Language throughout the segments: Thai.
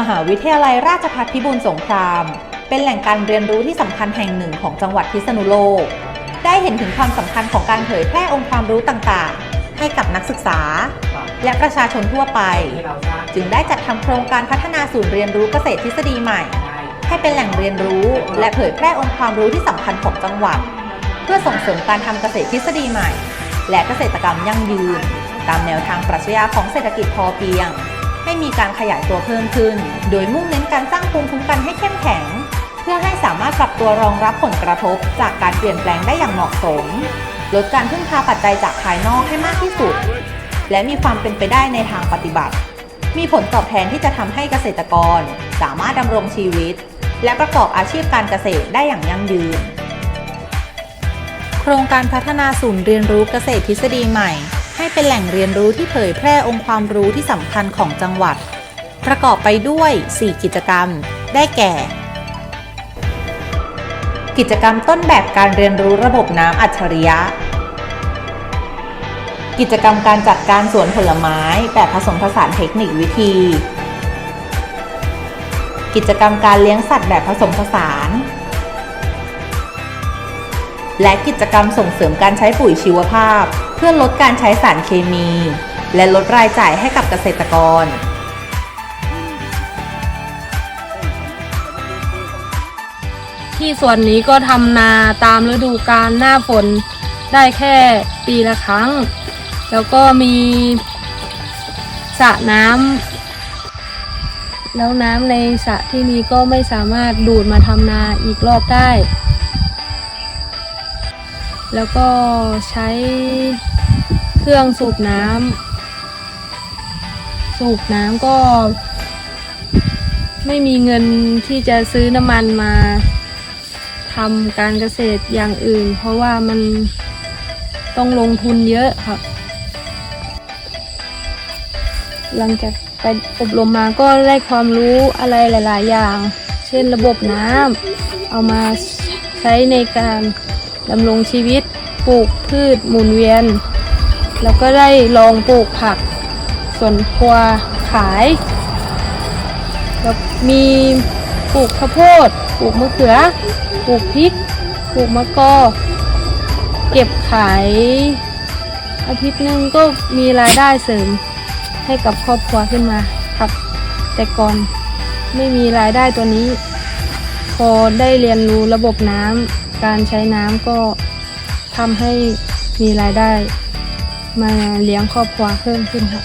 มหาวิทยาลัยราชภัฏพิบูลสงคราม เป็นแหล่งการเรียนรู้ที่สำคัญแห่งหนึ่งของจังหวัดพิษณุโลก ได้เห็นถึงความสำคัญของการเผยแพร่องค์ความรู้ต่างๆ ให้กับนักศึกษา และประชาชนทั่วไป จึงได้จัดทำโครงการพัฒนาศูนย์เรียนรู้เกษตรทฤษฎีใหม่ ให้เป็นแหล่งเรียนรู้ และเผยแพร่องค์ความรู้ที่สำคัญของจังหวัด เพื่อส่งเสริมการทำเกษตรทฤษฎีใหม่ และเกษตรกรรมยั่งยืน ตามแนวทางปรัชญาของเศรษฐกิจพอเพียง ให้มีการขยายตัวเพิ่มขึ้น โดยมุ่งเน้นการสร้างภูมิคุ้มกันให้เข้มแข็ง เพื่อให้สามารถปรับตัวรองรับผลกระทบ จากการเปลี่ยนแปลงได้อย่างเหมาะสม ลดการพึ่งพาปัจจัยจากภายนอกให้มากที่สุด และมีความเป็นไปได้ในทางปฏิบัติ มีผลตอบแทนที่จะทำให้เกษตรกร สามารถดำรงชีวิต และประกอบอาชีพการเกษตรได้อย่างยั่งยืน โครงการพัฒนาศูนย์เรียนรู้เกษตรทฤษฎีใหม่ ให้เป็นแหล่งเรียนรู้ที่เผยแพร่องค์ความรู้ที่สำคัญของจังหวัด ประกอบไปด้วย 4 กิจกรรม ได้แก่ กิจกรรมต้นแบบการเรียนรู้ระบบน้ำอัจฉริยะ กิจกรรมการจัดการสวนผลไม้แบบผสมผสานเทคนิควิธี กิจกรรมการเลี้ยงสัตว์แบบผสมผสานและกิจกรรมส่งเสริมการใช้ปุ๋ยชีวภาพ เพื่อลดการใช้สารเคมี และลดรายจ่ายให้กับเกษตรกร ที่ส่วนนี้ก็ทำนาตามฤดูกาลหน้าฝนได้แค่ปีละครั้ง แล้วก็มีสระน้ำแล้วน้ำในสระที่นี้ก็ไม่สามารถดูดมาทำนาอีกรอบได้ แล้วก็ใช้เครื่องสูบน้ำสูบน้ำก็ ไม่มีเงินที่จะซื้อน้ำมันมาทำการเกษตรอย่างอื่น เพราะว่ามันต้องลงทุนเยอะครับ หลังจากไปอบรมมาก็ได้ความรู้อะไรหลาย ๆ อย่าง เช่นระบบน้ำเอามาใช้ในการ ดำรงชีวิตปลูกพืชหมุนเวียน แล้วก็ได้ลองปลูกผักสวนครัวขายแล้วมีปลูกข้าวโพดปลูกมะเขือปลูกพริกปลูกมะกอเก็บขายอาทิตย์หนึ่งก็มีรายได้เสริมให้กับครอบครัวขึ้นมาครับ แต่ก่อนไม่มีรายได้ตัวนี้ พอได้เรียนรู้ระบบน้ำ การใช้น้ำก็ทำให้มีรายได้ มาเลี้ยงครอบครัวเพิ่มขึ้นครับ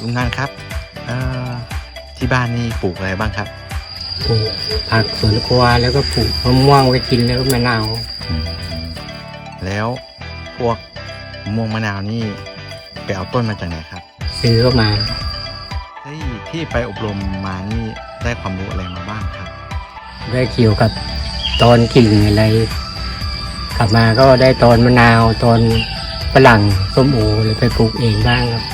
ลุงงานครับเอ่อที่บ้านนี่ปลูกอะไรบ้างครับปลูกผักสวนครัวแล้วก็ปลูกมะม่วงไว้กินแล้วก็มะนาว แล้วพวกมะม่วงมะนาวนี่ไปเอาต้นมาจากไหนครับ ซื้อเข้ามาเฮ้ยที่ไปอบรมมานี่ได้ความรู้อะไรมาบ้างครับ ได้เกี่ยวกับตอนกิ่งอะไร กลับมาก็ได้ตอนมะนาวตอนฝรั่งส้มโอเลยไปปลูกเองบ้างครับ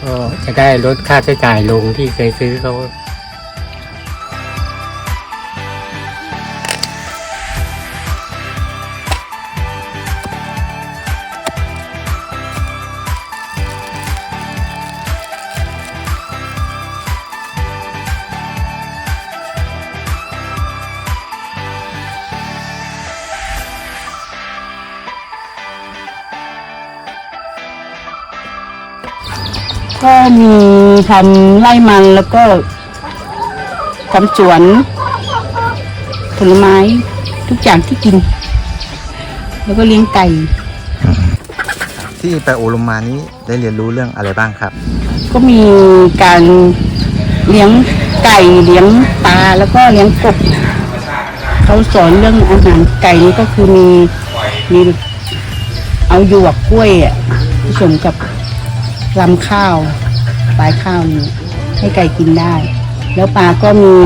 ก็จะได้ลดค่าใช้จ่ายลงที่เคยซื้อเขา ก็มีทำไร่มันแล้วก็ทำสวนผลไม้ทุกอย่างที่กิน แล้วก็เลี้ยงไก่ ที่ไปอบรมมานี้ได้เรียนรู้เรื่องอะไรบ้างครับ ก็มีการเลี้ยงไก่เลี้ยงปลาแล้วก็เลี้ยงกบเขาสอนเรื่องอาหารไก่นี่ก็คือมีมีเอาหยวกกล้วยอะผสมกับ ลำข้าวปลายข้าวนี่ให้ไก่กินได้ แล้วปลาก็มี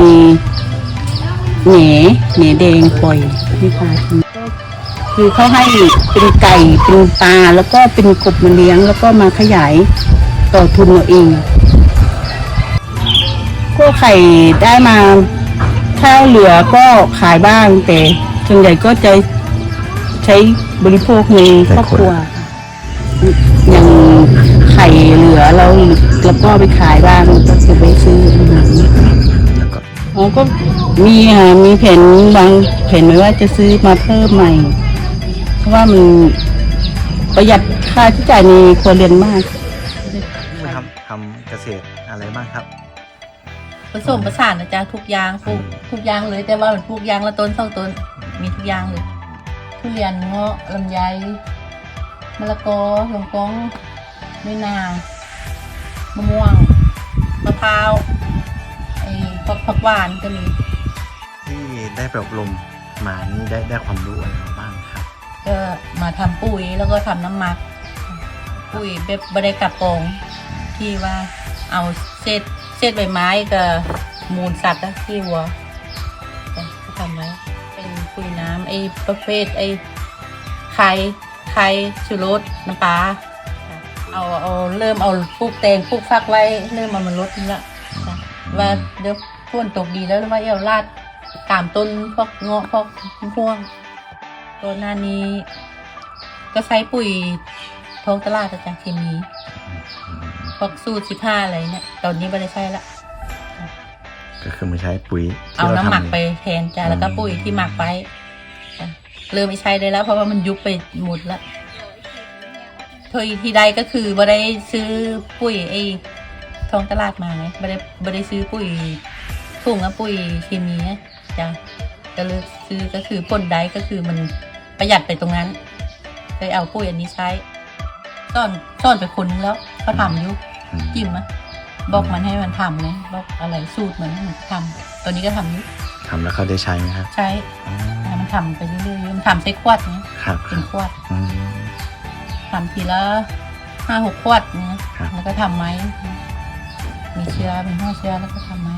แหนแหนแดงปล่อยให้ปลากินคือเขาให้เป็นไก่เป็นปลาแล้วก็เป็นกบมาเลี้ยง แล้วก็มาขยายต่อทุนเราเองก็ไข่ได้มาถ้าเหลือก็ขายบ้างแต่ส่วนใหญ่ก็จะใช้บริโภคในครอบครัวอย่าง เหลือแล้วแล้วก็ไปขายบ้างก็จะไปซื้ออาหารแล้วก็อ๋อก็มีค่ะมีแผนวางแผนไว้ว่าจะซื้อมาเพิ่มใหม่ เพราะว่ามันประหยัดค่าใช้จ่ายในครัวเรือนมากทำทำเกษตรอะไรบ้างครับผสมผสานนะจ๊ะทุกอย่างปลูกทุกอย่างเลยแต่ว่ามันปลูกอย่างละต้นสองต้นมีทุกอย่างเลยทุเรียนเงาะลำไยมะละกอลงกอง ไม่นามะม่วงมะพร้าวไอ้ผักผักหวานก็มีที่ได้ไปอบรมมานี่ได้ได้ความรู้อะไรมาบ้างครับ ก็มาทำปุ๋ยแล้วก็ทำน้ำหมัก ปุ๋ยแบบบริกับกองที่ว่าเอาเศษเศษใบไม้กับมูลสัตว์อะที่วัวจ้ะก็ทำไว้เป็นปุ๋ยน้ำไอ้ประเภทไอ้ไข่ไข่ชูรสน้ำปลาจ้ะ เอาเอาเริ่มเอาปลูกแตงปลูกฟักไว้ เริ่มเอามันลดนี่ละจ้ะว่าเดี๋ยวฝนตกดีแล้วว่าเอาลาดตามต้นพวกเงาะพวกพวงต้นหน้านี้ ก็ใช้ปุ๋ยท้องตลาดอะจ้ะเคมีพวกสูตรสิบห้าอะไรเนี่ยตอนนี้ไม่ได้ใช้ละก็คือมาใช้ปุ๋ยที่เอารน้ำหมักทำไปแทนจ้ะแล้วก็ปุ๋ยที่หมักไปจ้ะเริ่มไม่ใช้ได้แล้ว เพราะว่ามันยุบไปหมดละ เทยที่ใดก็คือไม่ได้ซื้อปุ๋ยไอ้ท้องตลาดมาไงไม่ได้ไม่ได้ซื้อปุ๋ยถุงกับปุ๋ยเคมีนะจ้ะก็เลือกซื้อก็คือพ่นได้ก็คือมันประหยัดไปตรงนั้นเลยเอาปุ๋ยอันนี้ใช้ซ่อนซ่อนไปคนนึงแล้วเขาทำอยู่อืมจิ้มมะบอกมันให้มันทำเลยบอกอะไรสูตรมันให้มันทำตอนนี้ก็ทำอยู่ทำแล้วเขาได้ใช้ไหมครับใช้อ๋อให้มันทำไปเรื่อยๆมันทำใช้ขวดเนี้ยครับคเป็รันบขวดอืม ทำทีละห้าหกขวดเนี้ยครับแล้วก็ทำไม้ มีเชื้อมีห้อเชื้อแล้วก็ทำไม้